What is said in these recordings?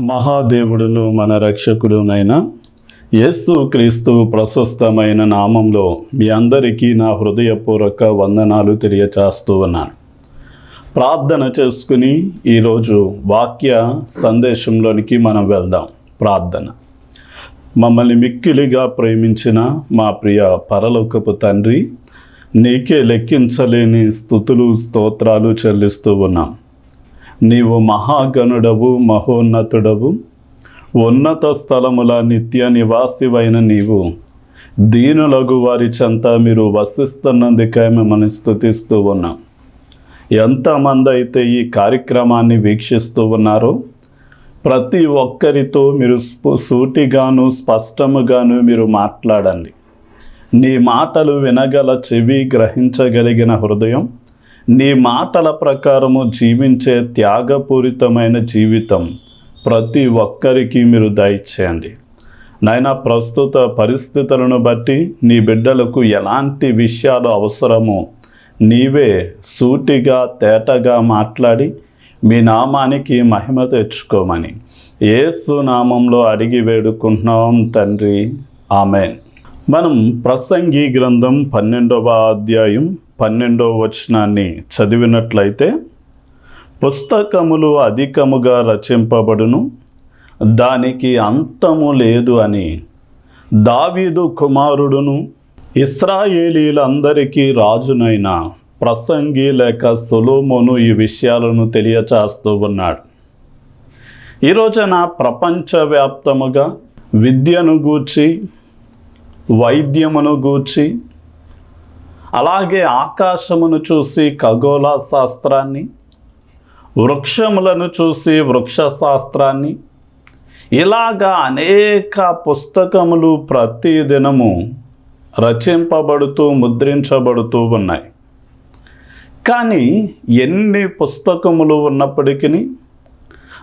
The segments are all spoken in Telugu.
మహాదేవుడును మన రక్షకుడునైన యేసు క్రీస్తు ప్రశస్తమైన నామంలో మీ అందరికీ నా హృదయపూర్వక వందనాలు తెలియచేస్తూ ఉన్నాను. ప్రార్థన చేసుకుని ఈరోజు వాక్య సందేశంలోనికి మనం వెళ్దాం. ప్రార్థన. మమ్మల్ని మిక్కిలిగా ప్రేమించిన మా ప్రియ పరలోకపు తండ్రి నీకే లెక్కించలేని స్థుతులు స్తోత్రాలు చెల్లిస్తూ ఉన్నాం. నీవు మహాగణుడవు మహోన్నతుడవు. ఉన్నత స్థలముల నిత్య నివాసివైన నీవు. దీనులగు వారి చెంత మీరు వసిస్తున్నందుకే మిమ్మల్ని స్థుతిస్తూ ఉన్నాం. ఎంతమంది అయితే ఈ కార్యక్రమాన్ని వీక్షిస్తూ ఉన్నారో ప్రతి ఒక్కరితో మీరు సూటిగాను స్పష్టముగాను మీరు మాట్లాడండి. నీ మాటలు వినగల చెవి గ్రహించగలిగిన హృదయం నీ మాటల ప్రకారము జీవించే త్యాగపూరితమైన జీవితం ప్రతి ఒక్కరికి మీరు దయచేయండి. నాయన ప్రస్తుత పరిస్థితులను బట్టి నీ బిడ్డలకు ఎలాంటి విషయాలు అవసరమో నీవే సూటిగా తేటగా మాట్లాడి మీ నామానికి మహిమ తెచ్చుకోమని ఏసు నామంలో అడిగి వేడుకుంటున్నాం తండ్రి. ఆమెన్. మనం ప్రసంగి గ్రంథం పన్నెండవ అధ్యాయం పన్నెండవ వచనాన్ని చదివినట్లయితే పుస్తకములు అధికముగా రచింపబడును దానికి అంతము లేదు అని దావీదు కుమారుడును ఇస్రాయేలీలందరికీ రాజునైన ప్రసంగి లేక సొలోమోను ఈ విషయాలను తెలియచేస్తూ ఉన్నాడు. ఈ రోజున ప్రపంచవ్యాప్తముగా విద్యను గూర్చి వైద్యమును గూర్చి అలాగే ఆకాశమును చూసి ఖగోళ శాస్త్రాన్ని వృక్షములను చూసి వృక్ష శాస్త్రాన్ని ఇలాగా అనేక పుస్తకములు ప్రతిదినము రచింపబడుతూ ముద్రించబడుతూ ఉన్నాయి. కానీ ఎన్ని పుస్తకములు ఉన్నప్పటికీ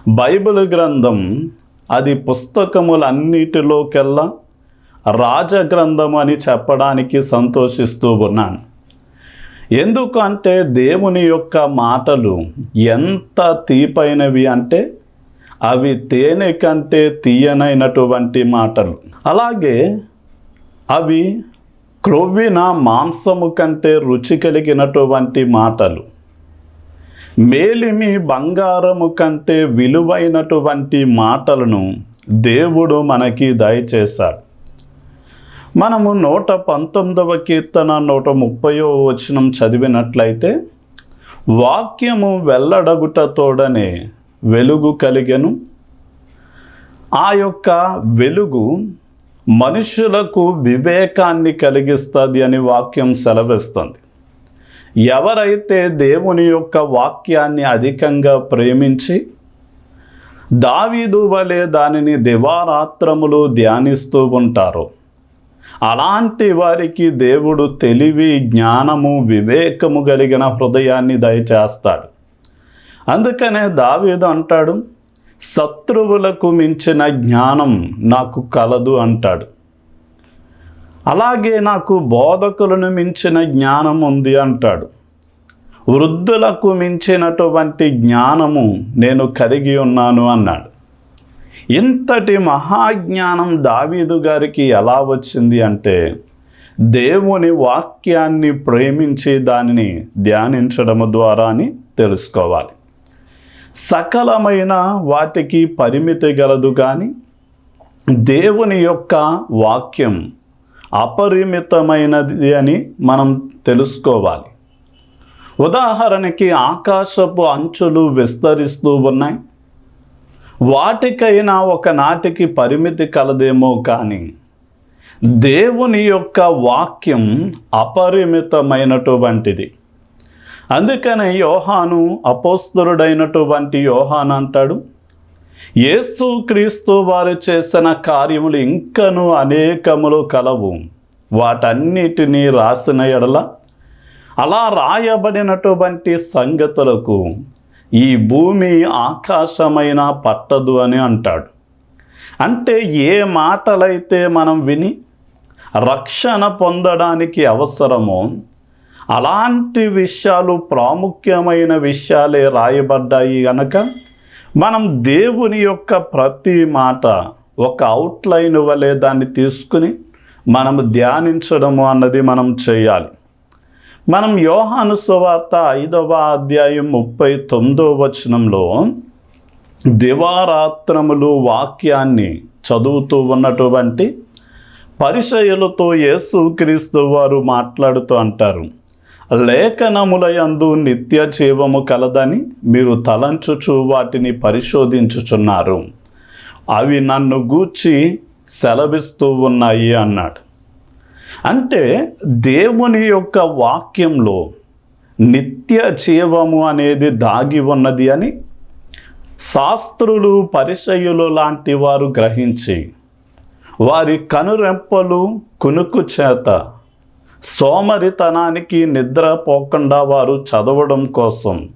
బైబిల్ గ్రంథం అది పుస్తకములన్నిటిలోకెల్లా రాజగ్రంథం అని చెప్పడానికి సంతోషిస్తూ ఉన్నాను. ఎందుకంటే దేవుని యొక్క మాటలు ఎంత తీపైనవి అంటే అవి తేనె కంటే తీయనైనటువంటి మాటలు. అలాగే అవి క్రొవ్విన మాంసము కంటే రుచి కలిగినటువంటి మాటలు. మేలిమి బంగారము కంటే విలువైనటువంటి మాటలను దేవుడు మనకి దయచేశాడు. మనము నూట పంతొమ్మిదవ కీర్తన నూట ముప్పయో వచనం చదివినట్లయితే వాక్యము వెల్లడగుటతోడనే వెలుగు కలిగెను. ఆ యొక్క వెలుగు మనుషులకు వివేకాన్ని కలిగిస్తుంది అని వాక్యం సెలవిస్తుంది. ఎవరైతే దేవుని యొక్క వాక్యాన్ని అధికంగా ప్రేమించి దావీదు వలె దానిని దివారాత్రములు ధ్యానిస్తూ ఉంటారో అలాంటి వారికి దేవుడు తెలివి జ్ఞానము వివేకము కలిగిన హృదయాన్ని దయచేస్తాడు. అందుకనే దావీదు అంటాడు శత్రువులకు మించిన జ్ఞానం నాకు కలదు అంటాడు. అలాగే నాకు బోధకులను మించిన జ్ఞానం ఉంది అంటాడు. వృద్ధులకు మించినటువంటి జ్ఞానము నేను కలిగి ఉన్నాను అన్నాడు. ఇంతటి మహాజ్ఞానం దావీదు గారికి ఎలా వచ్చింది అంటే దేవుని వాక్యాన్ని ప్రేమించి దానిని ధ్యానించడం ద్వారా అని తెలుసుకోవాలి. సకలమైన వాటికి పరిమితి గలదు కానీ దేవుని యొక్క వాక్యం అపరిమితమైనది అని మనం తెలుసుకోవాలి. ఉదాహరణకి ఆకాశపు అంచులు విస్తరిస్తూ ఉన్నాయి. వాటికైనా ఒకనాటికి పరిమితి కలదేమో కానీ దేవుని యొక్క వాక్యం అపరిమితమైనటువంటిది. అందుకనే యోహాను అపోస్తురుడైనటువంటి యోహాన్ అంటాడు యేసు క్రీస్తు వారు చేసిన కార్యములు ఇంకను అనేకములు కలవు. వాటన్నిటినీ రాసిన ఎడల అలా రాయబడినటువంటి సంగతులకు ఈ భూమి ఆకాశమైన పట్టదు అని అంటాడు. అంటే ఏ మాటలైతే మనం విని రక్షణ పొందడానికి అవసరమో అలాంటి విషయాలు ప్రాముఖ్యమైన విషయాలే రాయబడ్డాయి గనక మనం దేవుని యొక్క ప్రతి మాట ఒక అవుట్లైన్ వలె దాన్ని తీసుకుని మనం ధ్యానించడము అన్నది మనం చేయాలి. మనం యోహాను సువార్త ఐదవ అధ్యాయం ముప్పై తొమ్మిదో వచనంలో దివారాత్రములు వాక్యాన్ని చదువుతూ ఉన్నటువంటి పరిచయులతో యేసుక్రీస్తు వారు మాట్లాడుతూ అంటారు లేఖనముల యందు నిత్య జీవము కలదని మీరు తలంచుచు వాటిని పరిశోధించుచున్నారు. అవి నన్ను గూర్చి సెలవిస్తూ ఉన్నాయి అన్నాడు. అంటే దేవుని యొక్క వాక్యంలో నిత్య జీవము అనేది దాగి ఉన్నది అని శాస్త్రులు పరిచయులు లాంటి వారు గ్రహించి వారి కనురెంపలు కునుకు చేత సోమరితనానికి నిద్రపోకుండా వారు చదవడం కోసం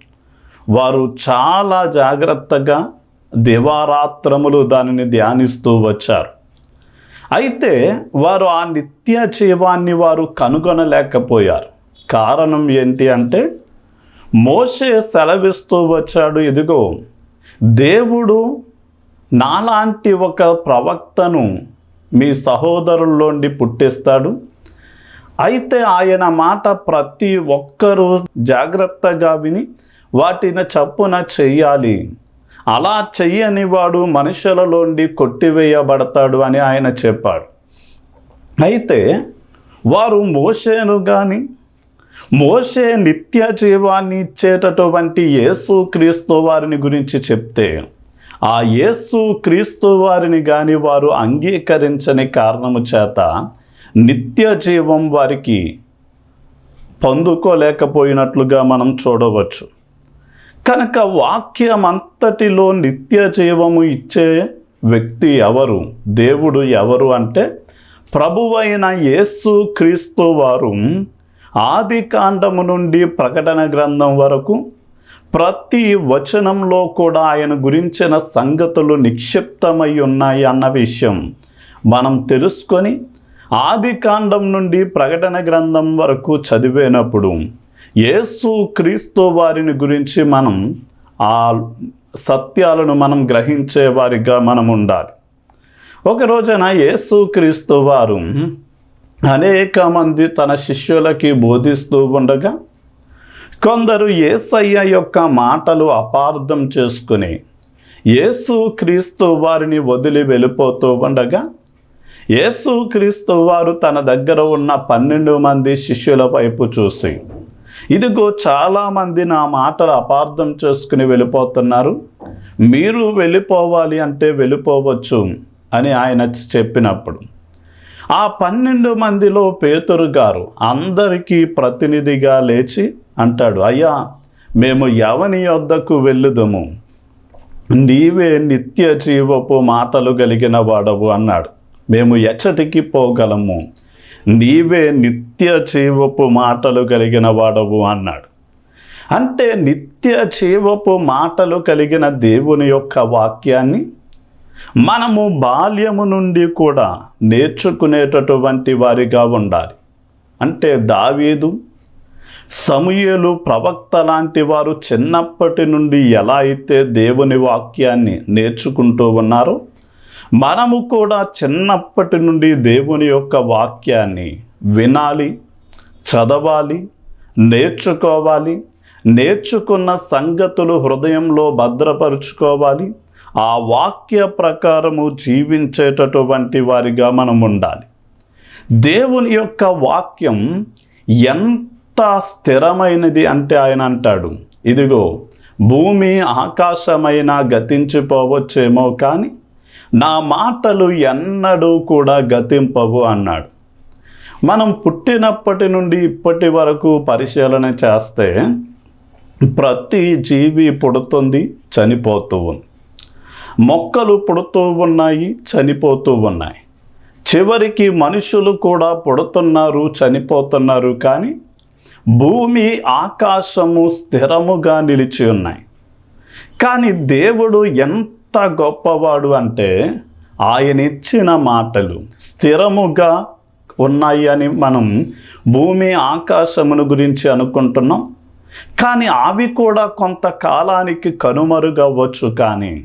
వారు చాలా జాగ్రత్తగా దివారాత్రములు దానిని ధ్యానిస్తూ వచ్చారు. అయితే వారు ఆ నిత్య జీవాన్ని వారు కనుగొనలేకపోయారు. కారణం ఏంటి అంటే మోషే సెలవిస్తూ వచ్చాడు ఇదిగో దేవుడు నాలాంటి ఒక ప్రవక్తను మీ సహోదరుల్లోండి పుట్టిస్తాడు. అయితే ఆయన మాట ప్రతి ఒక్కరూ జాగ్రత్తగా విని వాటిని చప్పున చెయ్యాలి అలా చెయ్యని వాడు మనుషులలోండి కొట్టివేయబడతాడు అని ఆయన చెప్పాడు. అయితే వారు మోషేను కానీ మోషే నిత్య జీవాన్ని ఇచ్చేటటువంటి యేసు క్రీస్తు వారిని గురించి చెప్తే ఆ యేసు క్రీస్తు వారిని కానీ వారు అంగీకరించని కారణము చేత నిత్య జీవం వారికి పొందుకోలేకపోయినట్లుగా మనం చూడవచ్చు. కనుక వాక్యం అంతటిలో నిత్య జీవము ఇచ్చే వ్యక్తి ఎవరు? దేవుడు ఎవరు అంటే ప్రభువైన యేసు క్రీస్తు వారు. ఆది కాండము నుండి ప్రకటన గ్రంథం వరకు ప్రతి వచనంలో కూడా ఆయన గురించిన సంగతులు నిక్షిప్తమై ఉన్నాయి అన్న విషయం మనం తెలుసుకొని ఆది కాండం నుండి ప్రకటన గ్రంథం వరకు చదివేనప్పుడు యేసు క్రీస్తు వారిని గురించి మనం ఆ సత్యాలను మనం గ్రహించే వారిగా మనం ఉండాలి. ఒక రోజున యేసు క్రీస్తు వారు అనేక మంది తన శిష్యులకి బోధిస్తూ ఉండగా కొందరు యేసయ్య యొక్క మాటలు అపార్థం చేసుకుని యేసు క్రీస్తు వారిని వదిలి వెళ్ళిపోతూ ఉండగా యేసు క్రీస్తు వారు తన దగ్గర ఉన్న పన్నెండు మంది శిష్యుల వైపు చూసి ఇదిగో చాలామంది నా మాటలు అపార్థం చేసుకుని వెళ్ళిపోతున్నారు. మీరు వెళ్ళిపోవాలి అంటే వెళ్ళిపోవచ్చు అని ఆయన చెప్పినప్పుడు. ఆ పన్నెండు మందిలో పేతురు గారు అందరికీ ప్రతినిధిగా లేచి అంటాడు అయ్యా మేము ఎవని యొద్దకు వెళ్ళుదము. నీవే నిత్య జీవపు మాటలు కలిగిన వాడవు అన్నాడు. మేము ఎచ్చటికి పోగలము. నీవే నిత్య జీవపు మాటలు కలిగిన వాడవు అన్నాడు. అంటే నిత్య జీవపు మాటలు కలిగిన దేవుని యొక్క వాక్యాన్ని మనము బాల్యము నుండి కూడా నేర్చుకునేటటువంటి వారిగా ఉండాలి. అంటే దావీదు సమూయేలు ప్రవక్త లాంటి వారు చిన్నప్పటి నుండి ఎలా అయితే దేవుని వాక్యాన్ని నేర్చుకుంటూ ఉన్నారో మనము కూడా చిన్నప్పటి నుండి దేవుని యొక్క వాక్యాన్ని వినాలి చదవాలి నేర్చుకోవాలి నేర్చుకున్న సంగతులు హృదయంలో భద్రపరుచుకోవాలి ఆ వాక్య ప్రకారము జీవించేటటువంటి వారిగా మనం ఉండాలి. దేవుని యొక్క వాక్యం ఎంత స్థిరమైనది అంటే ఆయన అంటాడు ఇదిగో భూమి ఆకాశమైన గతించిపోవచ్చేమో కానీ నా మాటలు ఎన్నడూ కూడా గతింపవు అన్నాడు. మనం పుట్టినప్పటి నుండి ఇప్పటి వరకు పరిశీలన చేస్తే ప్రతి జీవి పుడుతుంది చనిపోతూ ఉంది మొక్కలు పుడుతూ ఉన్నాయి చనిపోతూ ఉన్నాయి. చివరికి మనుషులు కూడా పుడుతున్నారు చనిపోతున్నారు కానీ భూమి ఆకాశము స్థిరముగా నిలిచి ఉన్నాయి. కానీ దేవుడు ఎంత గొప్పవాడు అంటే ఆయన ఇచ్చిన మాటలు స్థిరముగా ఉన్నాయి అని మనం భూమి ఆకాశమును గురించి అనుకుంటున్నాం. కానీ అవి కూడా కొంతకాలానికి కనుమరుగవ్వచ్చు కానీ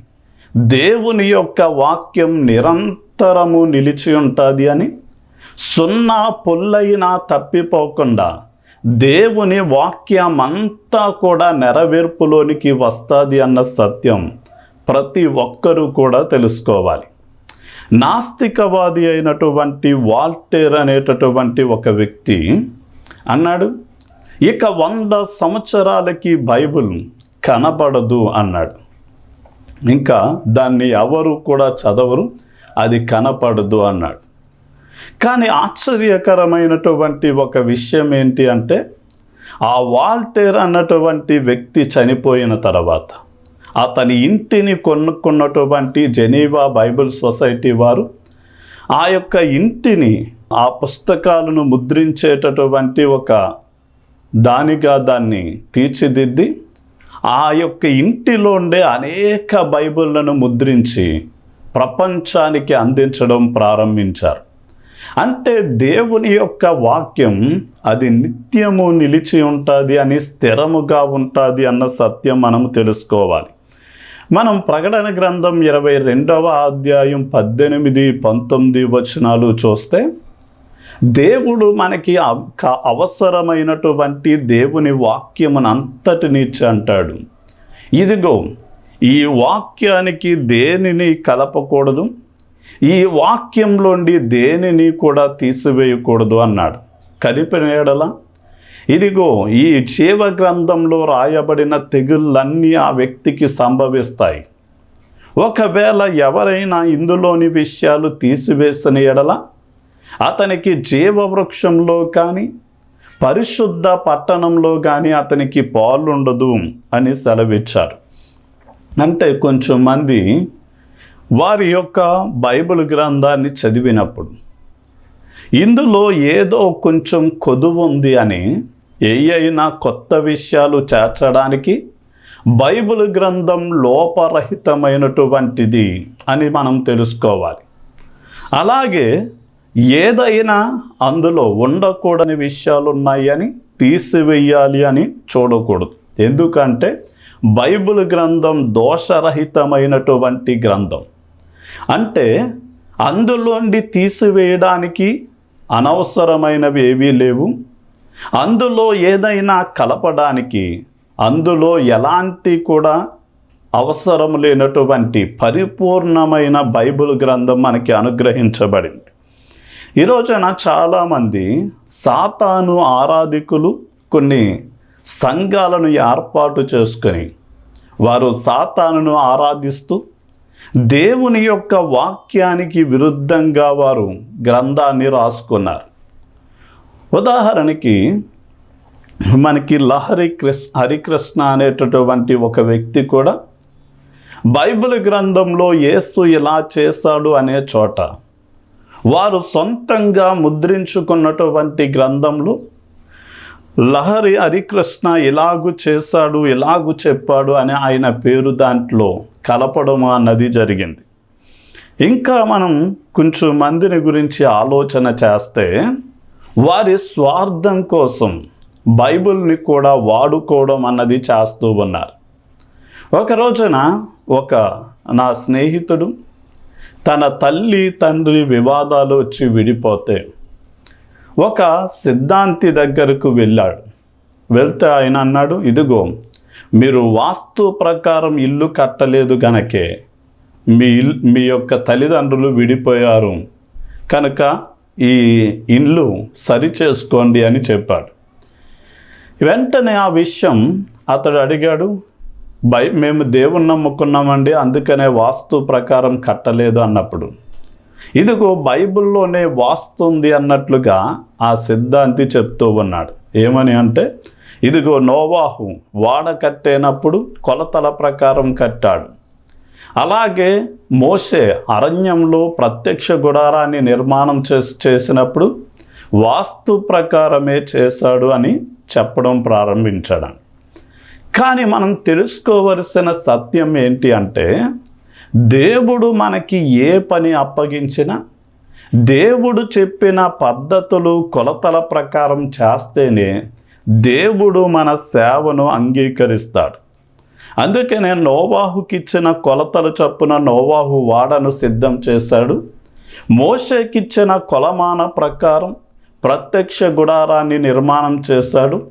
దేవుని యొక్క వాక్యం నిరంతరము నిలిచి ఉంటుంది అని సున్నా పొల్లైనా తప్పిపోకుండా దేవుని వాక్యం అంతా కూడా నెరవేర్పులోనికి వస్తుంది అన్న సత్యం ప్రతి ఒక్కరూ కూడా తెలుసుకోవాలి. నాస్తికవాది అయినటువంటి వాల్టేర్ అనేటటువంటి ఒక వ్యక్తి అన్నాడు ఇక వంద సంవత్సరాలకి బైబిల్ కనపడదు అన్నాడు. ఇంకా దాన్ని ఎవరు కూడా చదవరు అది కనపడదు అన్నాడు. కానీ ఆశ్చర్యకరమైనటువంటి ఒక విషయం ఏంటి అంటే ఆ వాల్టేర్ అన్నటువంటి వ్యక్తి చనిపోయిన తర్వాత అతని ఇంటిని కొనుక్కున్నటువంటి జెనీవా బైబిల్ సొసైటీ వారు ఆ యొక్క ఇంటిని ఆ పుస్తకాలను ముద్రించేటటువంటి ఒక దానిగా దాన్ని తీర్చిదిద్ది ఆ యొక్క ఇంటిలో ఉండే అనేక బైబిళ్ళను ముద్రించి ప్రపంచానికి అందించడం ప్రారంభించారు. అంటే దేవుని యొక్క వాక్యం అది నిత్యము నిలిచి ఉంటుంది అని స్థిరముగా ఉంటుంది అన్న సత్యం మనం తెలుసుకోవాలి. మనం ప్రకటన గ్రంథం ఇరవై రెండవ అధ్యాయం పద్దెనిమిది పంతొమ్మిది వచనాలు చూస్తే దేవుడు మనకి అవసరమైనటువంటి దేవుని వాక్యమునంతటిని అంటాడు. ఇదిగో ఈ వాక్యానికి దేనిని కలపకూడదు? ఈ వాక్యంలోండి దేనిని కూడా తీసివేయకూడదు అన్నాడు. కలిపిన ఎడల ఇదిగో ఈ జీవ గ్రంథంలో రాయబడిన తెగుళ్ళన్నీ ఆ వ్యక్తికి సంభవిస్తాయి. ఒకవేళ ఎవరైనా ఇందులోని విషయాలు తీసివేసిన ఎడల అతనికి జీవవృక్షంలో కానీ పరిశుద్ధ పట్టణంలో కానీ అతనికి పాలుండదు అని సెలవిచ్చారు. అంటే కొంచెం మంది వారి యొక్క బైబిల్ గ్రంథాన్ని చదివినప్పుడు ఇందులో ఏదో కొంచెం కొదువు ఉంది అని ఏ అయినా కొత్త విషయాలు చేర్చడానికి బైబిల్ గ్రంథం లోపరహితమైనటువంటిది అని మనం తెలుసుకోవాలి. అలాగే ఏదైనా అందులో ఉండకూడని విషయాలు ఉన్నాయని తీసివేయాలి అని చూడకూడదు. ఎందుకంటే బైబిల్ గ్రంథం దోషరహితమైనటువంటి గ్రంథం. అంటే అందులోండి తీసివేయడానికి అనవసరమైనవి ఏవీ లేవు. అందులో ఏదైనా కలపడానికి అందులో ఎలాంటి కూడా అవసరం లేనటువంటి పరిపూర్ణమైన బైబిల్ గ్రంథం మనకి అనుగ్రహించబడింది. ఈ రోజున చాలామంది సాతాను ఆరాధికులు కొన్ని సంఘాలను ఏర్పాటు చేసుకొని వారు సాతానును ఆరాధిస్తూ దేవుని యొక్క వాక్యానికి విరుద్ధంగా వారు గ్రంథాన్ని రాసుకున్నారు. ఉదాహరణకి మనకి లహరి కృష్ణ హరికృష్ణ అనేటటువంటి ఒక వ్యక్తి కూడా బైబిల్ గ్రంథంలో యేసు ఇలా చేశాడు అనే చోట వారు సొంతంగా ముద్రించుకున్నటువంటి గ్రంథంలో లహరి హరికృష్ణ ఇలాగు చేశాడు ఇలాగు చెప్పాడు అని ఆయన పేరు దాంట్లో కలపడం అన్నది జరిగింది. ఇంకా మనం కొంచెం మందిని గురించి ఆలోచన చేస్తే వారి స్వార్థం కోసం బైబిల్ని కూడా వాడుకోవడం అన్నది చేస్తూ ఉన్నారు. ఒక రోజున ఒక నా స్నేహితుడు తన తల్లి తండ్రి వివాదాలు వచ్చి విడిపోతే ఒక సిద్ధాంతి దగ్గరకు వెళ్ళాడు. వెళ్తే ఆయన అన్నాడు ఇదిగో మీరు వాస్తు ప్రకారం ఇల్లు కట్టలేదు గనకే మీ ఇల్ మీ యొక్క తల్లిదండ్రులు విడిపోయారు. కనుక ఈ ఇల్లు సరి చేసుకోండి అని చెప్పాడు. వెంటనే ఆ విషయం అతడు అడిగాడు బై మేము దేవుని నమ్ముకున్నామండి అందుకనే వాస్తు ప్రకారం కట్టలేదు అన్నప్పుడు. ఇదిగో బైబిల్లోనే వాస్తు ఉంది అన్నట్లుగా ఆ సిద్ధాంతి చెప్తూ ఉన్నాడు. ఏమని అంటే ఇదిగో నోవాహు వాడ కట్టేనప్పుడు కొలతల ప్రకారం కట్టాడు. అలాగే మోసే అరణ్యంలో ప్రత్యక్ష గుడారాన్ని నిర్మాణం చేసి చేసినప్పుడు వాస్తు ప్రకారమే చేశాడు అని చెప్పడం ప్రారంభించాడు. కానీ మనం తెలుసుకోవలసిన సత్యం ఏంటి అంటే దేవుడు మనకి ఏ పని అప్పగించినా దేవుడు చెప్పిన పద్ధతులు కొలతల ప్రకారం చేస్తేనే దేవుడు మన సేవను అంగీకరిస్తాడు. అందుకనే నోవాహుకి ఇచ్చిన కొలతలు చొప్పున నోవాహు వాడను సిద్ధం చేశాడు. మోషేకిచ్చిన కొలమాన ప్రకారం ప్రత్యక్ష గుడారాన్ని నిర్మాణం చేశాడు.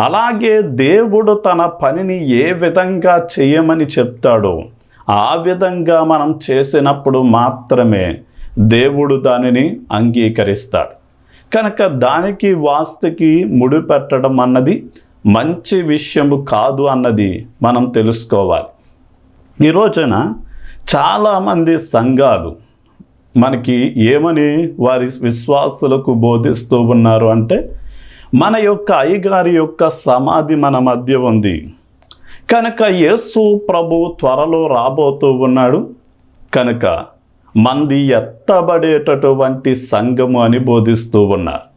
అలాగే దేవుడు తన పనిని ఏ విధంగా చేయమని చెప్తాడో ఆ విధంగా మనం చేసినప్పుడు మాత్రమే దేవుడు దానిని అంగీకరిస్తాడు. కనుక దానికి వాస్తుకి ముడిపెట్టడం అన్నది మంచి విషయము కాదు అన్నది మనం తెలుసుకోవాలి. ఈ రోజున చాలామంది సంఘాలు మనకి ఏమని వారి విశ్వాసులకు బోధిస్తూ ఉన్నారు అంటే మన యొక్క అయ్యగారి యొక్క సమాధి మన మధ్య ఉంది. కనుక యేసు ప్రభు త్వరలో రాబోతూ ఉన్నాడు. కనుక మంది ఎత్తబడేటటువంటి సంఘము అని బోధిస్తూ ఉన్నారు.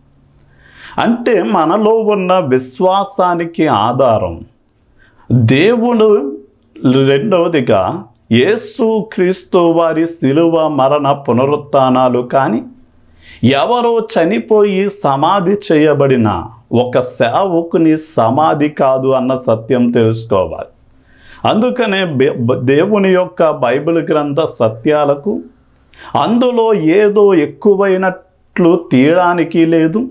అంటే మనలో ఉన్న విశ్వాసానికి ఆధారం. దేవుడు రెండవదిగా యేసు క్రీస్తు వారి శిలువ మరణ పునరుత్నాలు కానీ ఎవరో చనిపోయి సమాధి చేయబడిన ఒక సేవకుని సమాధి కాదు అన్న సత్యం తెలుసుకోవాలి. అందుకనే దేవుని యొక్క బైబిల్ గ్రంథ సత్యాలకు అందులో ఏదో ఎక్కువైనట్లు తీయడానికి లేదు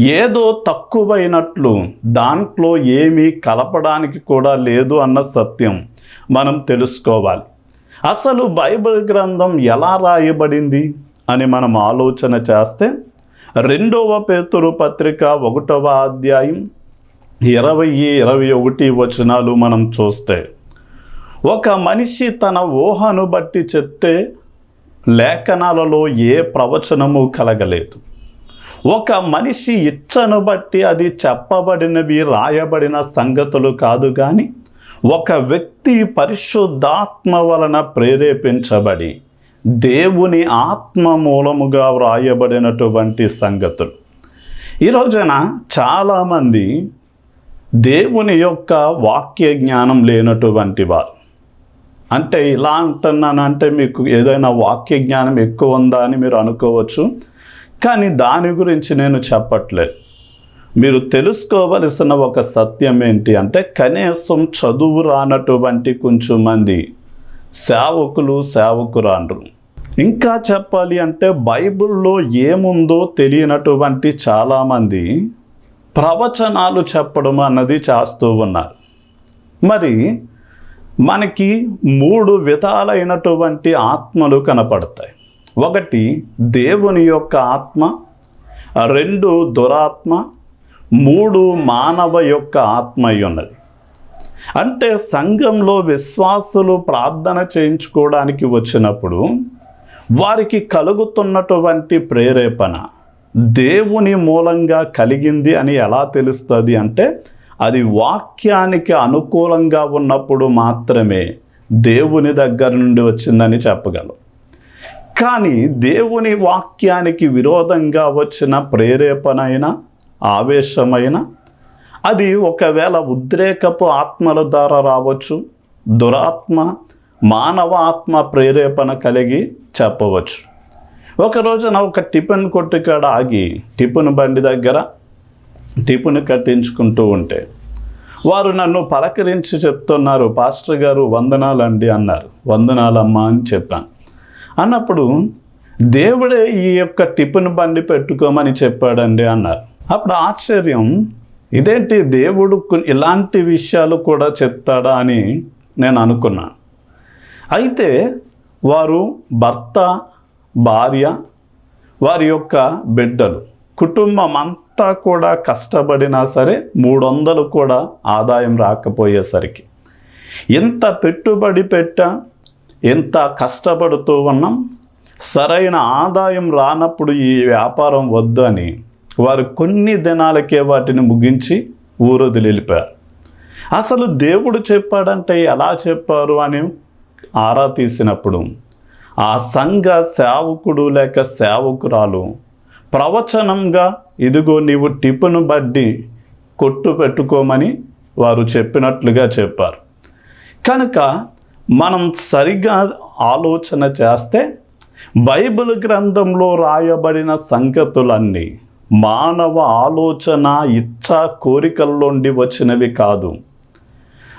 ఏదో తక్కువైనట్లు దాంట్లో ఏమీ కలపడానికి కూడా లేదు అన్న సత్యం మనం తెలుసుకోవాలి. అసలు బైబిల్ గ్రంథం ఎలా రాయబడింది అని మనం ఆలోచన చేస్తే రెండవ పేతురు పత్రిక ఒకటవ అధ్యాయం ఇరవై ఇరవై ఒకటి వచనాలు మనం చూస్తే ఒక మనిషి తన ఊహను బట్టి చెప్తే లేఖనాలలో ఏ ప్రవచనము కలగలేదు. ఒక మనిషి ఇచ్చను బట్టి అది చెప్పబడినవి రాయబడిన సంగతులు కాదు కానీ ఒక వ్యక్తి పరిశుద్ధాత్మ వలన ప్రేరేపించబడి దేవుని ఆత్మ మూలముగా వ్రాయబడినటువంటి సంగతులు. ఈ రోజున చాలామంది దేవుని యొక్క వాక్య జ్ఞానం లేనటువంటి వారు. అంటే ఇలా అంటున్నానంటే మీకు ఏదైనా వాక్య జ్ఞానం ఎక్కువ ఉందా అని మీరు అనుకోవచ్చు. కానీ దాని గురించి నేను చెప్పట్లేదు. మీరు తెలుసుకోవలసిన ఒక సత్యం ఏంటి అంటే కనీసం చదువు రానటువంటి కొంచెం మంది సేవకులు సేవకురాండ్రు. ఇంకా చెప్పాలి అంటే బైబిల్లో ఏముందో తెలియనటువంటి చాలామంది ప్రవచనాలు చెప్పడం అన్నది చేస్తూ ఉన్నారు. మరి మనకి మూడు విధాలైనటువంటి ఆత్మలు కనపడతాయి. ఒకటి దేవుని యొక్క ఆత్మ రెండు దురాత్మ మూడు మానవ యొక్క ఆత్మ అయి ఉన్నది. అంటే సంఘంలో విశ్వాసులు ప్రార్థన చేయించుకోవడానికి వచ్చినప్పుడు వారికి కలుగుతున్నటువంటి ప్రేరేపణ దేవుని మూలంగా కలిగింది అని ఎలా తెలుస్తుంది అంటే అది వాక్యానికి అనుకూలంగా ఉన్నప్పుడు మాత్రమే దేవుని దగ్గర నుండి వచ్చిందని చెప్పగలం. కానీ దేవుని వాక్యానికి విరోధంగా వచ్చిన ప్రేరేపణ అయినా ఆవేశమైన అది ఒకవేళ ఉద్రేకపు ఆత్మల ద్వారా రావచ్చు దురాత్మ మానవ ఆత్మ ప్రేరేపణ కలిగి చెప్పవచ్చు. ఒక రోజున ఒక టిఫిన్ కొట్టు కాడ ఆగి టిఫిన్ బండి దగ్గర టిఫిన్ కట్టించుకుంటూ ఉంటే వారు నన్ను పలకరించి చెప్తున్నారు పాస్టర్ గారు వందనాలండి అన్నారు. వందనాలమ్మా అని చెప్పాను. అన్నప్పుడు దేవుడే ఈ యొక్క టిఫిన్ బండి పెట్టుకోమని చెప్పాడండి అన్నారు. అప్పుడు ఆశ్చర్యం ఇదేంటి దేవుడు ఇలాంటి విషయాలు కూడా చెప్తాడా అని నేను అనుకున్నాను అయితే వారు భర్త భార్య వారి యొక్క బిడ్డలు కుటుంబం అంతా కూడా కష్టపడినా సరే మూడు వందలు కూడా ఆదాయం రాకపోయేసరికి ఎంత పెట్టుబడి పెట్టా? ఎంత కష్టపడుతూ ఉన్నాం? సరైన ఆదాయం రానప్పుడు ఈ వ్యాపారం వద్దు అని వారు కొన్ని దినాలకే వాటిని ముగించి ఊరొదిలిపారు వెళ్ళిపోయారు అసలు దేవుడు చెప్పాడంటే ఎలా చెప్పారు అని ఆరా తీసినప్పుడు ఆ సంఘ సేవకుడు లేక సేవకురాలు ప్రవచనంగా ఇదిగో నీవు టిప్పును బడ్డి కొట్టు పెట్టుకోమని వారు చెప్పినట్లుగా చెప్పారు. కనుక మనం సరిగ్గా ఆలోచన చేస్తే బైబిల్ గ్రంథంలో రాయబడిన సంగతులన్నీ మానవ ఆలోచన ఇచ్చ కోరికల్లోండి వచ్చినవి కాదు.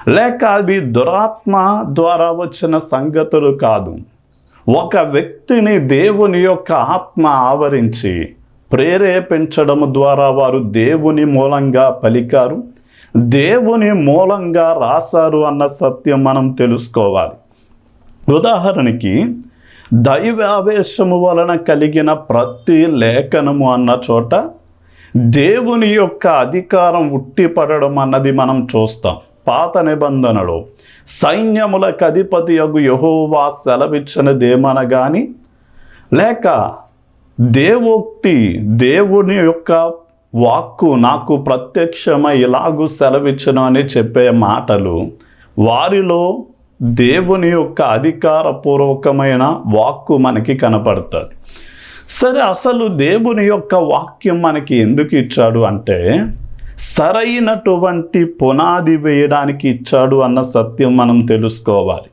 లేక అవి దురాత్మ ద్వారా వచ్చిన సంగతులు కాదు. ఒక వ్యక్తిని దేవుని యొక్క ఆత్మ ఆవరించి ప్రేరేపించడం ద్వారా వారు దేవుని మూలంగా పలికారు. దేవుని మూలంగా రాశారు అన్న సత్యం మనం తెలుసుకోవాలి. ఉదాహరణకి దైవావేశము వలన కలిగిన ప్రతి లేఖనము అన్న చోట దేవుని యొక్క అధికారం ఉట్టిపడడం అన్నది మనం చూస్తాం. పాత నిబంధనలో సైన్యములకు అధిపతి యగు యహోవా సెలవిచ్చినదేమనగాని లేక దేవోక్తి దేవుని యొక్క వాక్కు నాకు ప్రత్యక్షమై ఇలాగూ సెలవిచ్చను అని చెప్పే మాటలు వారిలో దేవుని యొక్క అధికారపూర్వకమైన వాక్కు మనకి కనపడుతుంది. సరే అసలు దేవుని యొక్క వాక్యం మనకి ఎందుకు ఇచ్చాడు అంటే సరైనటువంటి పునాది వేయడానికి ఇచ్చాడు అన్న సత్యం మనం తెలుసుకోవాలి.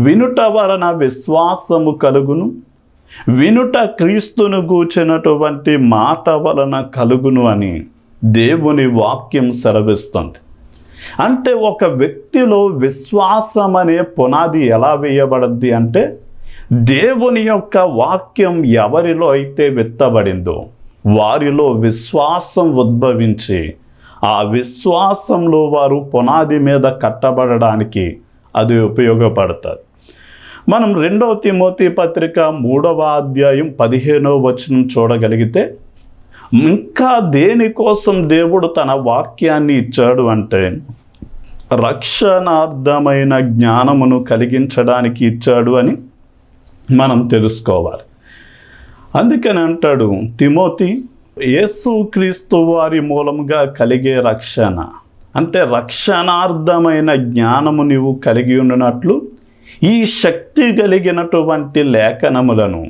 వినుట వలన విశ్వాసము కలుగును వినుట క్రీస్తును కూర్చున్నటువంటి మాట వలన కలుగును అని దేవుని వాక్యం సెలవిస్తుంది. అంటే ఒక వ్యక్తిలో విశ్వాసం అనే పునాది ఎలా వేయబడద్ది అంటే దేవుని యొక్క వాక్యం ఎవరిలో అయితే విత్తబడిందో వారిలో విశ్వాసం ఉద్భవించి ఆ విశ్వాసంలో వారు పునాది మీద కట్టబడడానికి అది ఉపయోగపడుతుంది. మనం రెండవ తిమోతి పత్రిక మూడవ అధ్యాయం పదిహేనవ వచనం చూడగలిగితే ఇంకా దేనికోసం దేవుడు తన వాక్యాన్ని ఇచ్చాడు అంటే రక్షణార్థమైన జ్ఞానమును కలిగించడానికి ఇచ్చాడు అని మనం తెలుసుకోవాలి. అందుకని అంటాడు తిమోతి యేసుక్రీస్తు వారి మూలముగా కలిగే రక్షణ అంటే రక్షణార్థమైన జ్ఞానము నీవు కలిగి ఉన్నట్లు ఈ శక్తి కలిగినటువంటి లేఖనములను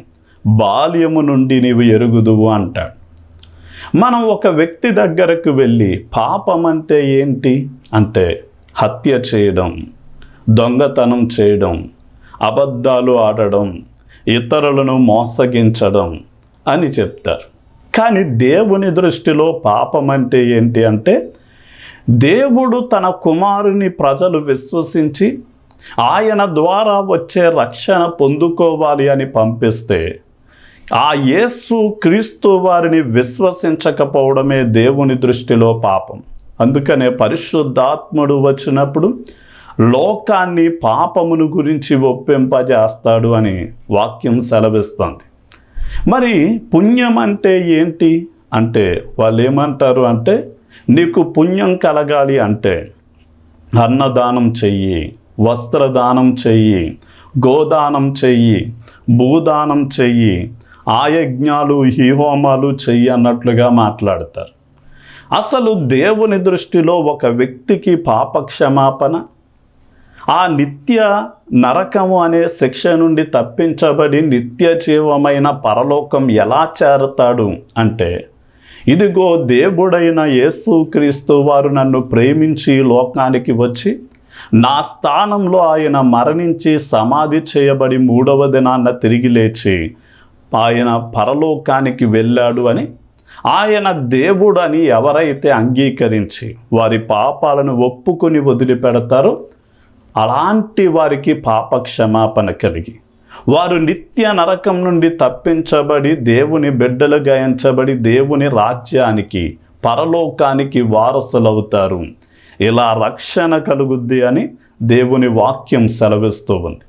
బాల్యము నుండి నీవు ఎరుగుదువు అంటాడు. మనం ఒక వ్యక్తి దగ్గరకు వెళ్ళి పాపం అంటే ఏంటి? అంటే హత్య చేయడం దొంగతనం చేయడం అబద్ధాలు ఆడడం ఇతరులను మోసగించడం అని చెప్తారు. కానీ దేవుని దృష్టిలో పాపం అంటే ఏంటి అంటే దేవుడు తన కుమారుని ప్రజలు విశ్వసించి ఆయన ద్వారా వచ్చే రక్షణ పొందుకోవాలి అని పంపిస్తే ఆ యేసు క్రీస్తు వారిని విశ్వసించకపోవడమే దేవుని దృష్టిలో పాపం. అందుకనే పరిశుద్ధాత్ముడు వచ్చినప్పుడు లోకాన్ని పాపమును గురించి ఒప్పింపజేస్తాడు అని వాక్యం సెలవిస్తుంది. మరి పుణ్యం అంటే ఏంటి? అంటే వాళ్ళు ఏమంటారు అంటే నీకు పుణ్యం కలగాలి అంటే అన్నదానం చెయ్యి. వస్త్రదానం చెయ్యి గోదానం చెయ్యి భూదానం చెయ్యి ఆయజ్ఞాలు హీహోమాలు చెయ్యి అన్నట్లుగా మాట్లాడతారు. అసలు దేవుని దృష్టిలో ఒక వ్యక్తికి పాపక్షమాపణ ఆ నిత్య నరకము అనే శిక్ష నుండి తప్పించబడి నిత్య జీవమైన పరలోకం ఎలా చేరతాడు అంటే ఇదిగో దేవుడైన యేసుక్రీస్తు వారు నన్ను ప్రేమించి లోకానికి వచ్చి నా స్థానంలో ఆయన మరణించి సమాధి చేయబడి మూడవ దినాన్న తిరిగి లేచి ఆయన పరలోకానికి వెళ్ళాడు అని ఆయన దేవుడు అని ఎవరైతే అంగీకరించి వారి పాపాలను ఒప్పుకొని వదిలిపెడతారో అలాంటి వారికి పాప క్షమాపణ కలిగి వారు నిత్య నరకం నుండి తప్పించబడి దేవుని బిడ్డలు గాయించబడి దేవుని రాజ్యానికి పరలోకానికి వారసులవుతారు. ఇలా రక్షణ కలుగుద్ది అని దేవుని వాక్యం సెలవిస్తూ ఉంది.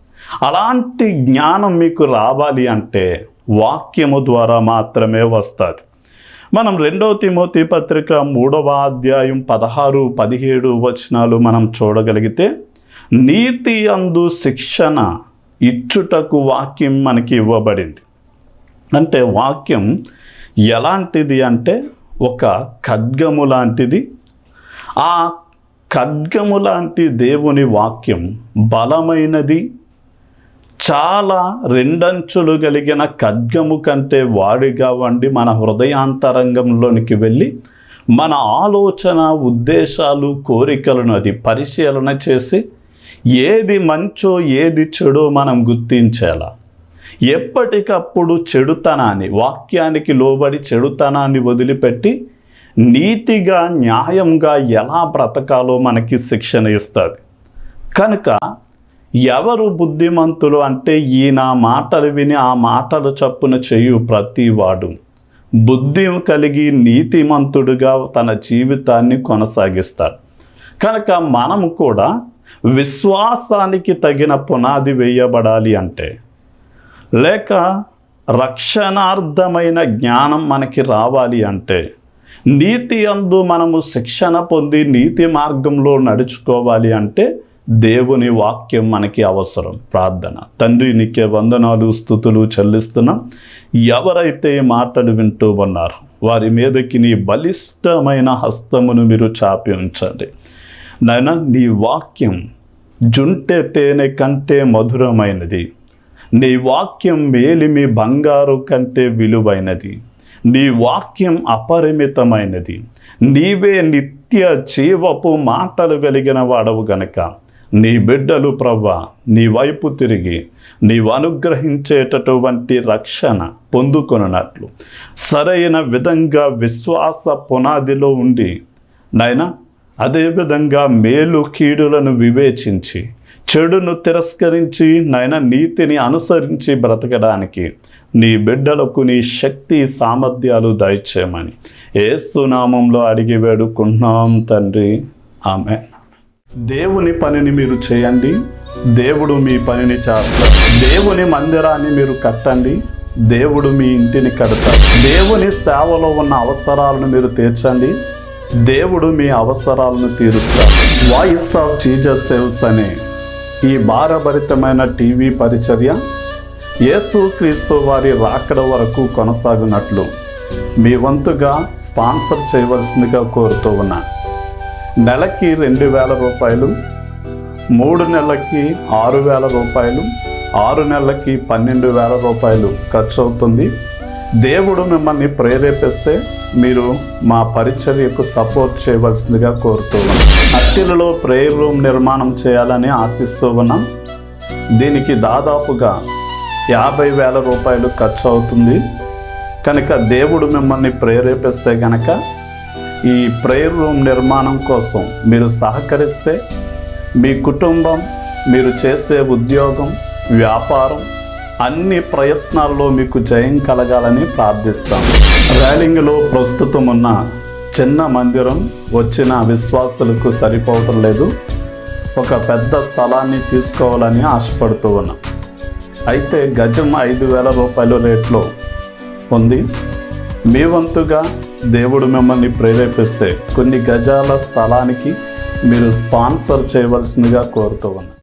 అలాంటి జ్ఞానం మీకు రావాలి అంటే వాక్యము ద్వారా మాత్రమే వస్తుంది. మనం రెండవ తిమోతి పత్రిక మూడవ అధ్యాయం పదహారు పదిహేడు వచనాలు మనం చూడగలిగితే నీతి అందు శిక్షణ ఇచ్చుటకు వాక్యం మనకి ఇవ్వబడింది. అంటే వాక్యం ఎలాంటిది అంటే ఒక ఖడ్గము లాంటిది. ఆ ఖడ్గము లాంటి దేవుని వాక్యం బలమైనది చాలా రెండంచులు కలిగిన ఖడ్గము కంటే వాడిగా వండి మన హృదయాంతరంగంలోనికి వెళ్ళి మన ఆలోచన ఉద్దేశాలు కోరికలను అది పరిశీలన చేసి ఏది మంచో ఏది చెడో మనం గుర్తించేలా. ఎప్పటికప్పుడు చెడుతనాన్ని వాక్యానికి లోబడి చెడుతనాన్ని వదిలిపెట్టి నీతిగా న్యాయంగా ఎలా బ్రతకాలో మనకి శిక్షణ ఇస్తుంది. కనుక ఎవరు బుద్ధిమంతులు అంటే ఈయన మాటలు విని ఆ మాటలు చప్పున చేయు ప్రతివాడు. బుద్ధి కలిగి నీతిమంతుడుగా తన జీవితాన్ని కొనసాగిస్తాడు. కనుక మనము కూడా విశ్వాసానికి తగిన పునాది వేయబడాలి అంటే లేక రక్షణార్థమైన జ్ఞానం మనకి రావాలి అంటే నీతి అందు మనము శిక్షణ పొంది నీతి మార్గంలో నడుచుకోవాలి అంటే దేవుని వాక్యం మనకి అవసరం. ప్రార్థన. తండ్రి నీకే వందనాలు స్థుతులు చెల్లిస్తున్నాం. ఎవరైతే మాటలు వింటూ ఉన్నారు వారి మీదకి నీ బలిష్టమైన హస్తమును మీరు చాపి ఉంచండి. నాయన నీ వాక్యం జుంటె తేనె కంటే మధురమైనది. నీ వాక్యం మేలిమి బంగారు కంటే విలువైనది. నీ వాక్యం అపరిమితమైనది. నీవే నిత్య జీవపు మాటలు కలిగిన వాడవు గనక. నీ బిడ్డలు ప్రవ్వ నీ వైపు తిరిగి. నీవు అనుగ్రహించేటటువంటి రక్షణ పొందుకొనున్నట్లు. సరైన విధంగా విశ్వాస పునాదిలో ఉండి. నాయన అదేవిధంగా మేలు కీడులను వివేచించి. చెడును తిరస్కరించి నాయన నీతిని అనుసరించి బ్రతకడానికి నీ బిడ్డలకు నీ శక్తి సామర్థ్యాలు దయచేయమని ఏసునామంలో అడిగి వేడుకుంటున్నాం తండ్రి. ఆమె దేవుని పనిని మీరు చేయండి. దేవుడు మీ పనిని చేస్తారు దేవుని మందిరాన్ని మీరు కట్టండి. దేవుడు మీ ఇంటిని కడతాడు. దేవుని సేవలో ఉన్న అవసరాలను మీరు తీర్చండి. దేవుడు మీ అవసరాలను తీరుస్తారు వాయిస్ ఆఫ్ జీజస్ సేవ్స్ అనే ఈ భారభరితమైన టీవీ పరిచర్య యేసు క్రీస్తు వారి రాకడ వరకు కొనసాగినట్లు మీ వంతుగా స్పాన్సర్ చేయవలసిందిగా కోరుతూ ఉన్నా. నెలకి రెండు వేల రూపాయలు మూడు నెలలకి ఆరు వేల రూపాయలు ఆరు నెలలకి పన్నెండు వేల రూపాయలు ఖర్చు అవుతుంది దేవుడు మిమ్మల్ని ప్రేరేపిస్తే మీరు మా పరిచర్యకు సపోర్ట్ చేయవలసిందిగా కోరుతూ ఉన్నాం. అత్తిలలో ప్రేయర్ రూమ్ నిర్మాణం చేయాలని ఆశిస్తూ ఉన్నాం. దీనికి దాదాపుగా యాభై వేల రూపాయలు ఖర్చు అవుతుంది. కనుక దేవుడు మిమ్మల్ని ప్రేరేపిస్తే గనక ఈ ప్రేయర్ రూమ్ నిర్మాణం కోసం మీరు సహకరిస్తే మీ కుటుంబం మీరు చేసే ఉద్యోగం వ్యాపారం అన్ని ప్రయత్నాల్లో మీకు జయం కలగాలని ప్రార్థిస్తాం. ర్యాలింగ్లో ప్రస్తుతం ఉన్న చిన్న మందిరం వచ్చిన విశ్వాసులకు సరిపోవటం లేదు. ఒక పెద్ద స్థలాన్ని తీసుకోవాలని ఆశపడుతూ ఉన్నాం. అయితే గజం ఐదు వేల రూపాయల రేట్లో ఉంది. మీ వంతుగా దేవుడు మిమ్మల్ని ప్రేరేపిస్తే కొన్ని గజాల స్థలానికి మీరు స్పాన్సర్ చేయవలసిందిగా కోరుతూ ఉన్నాం.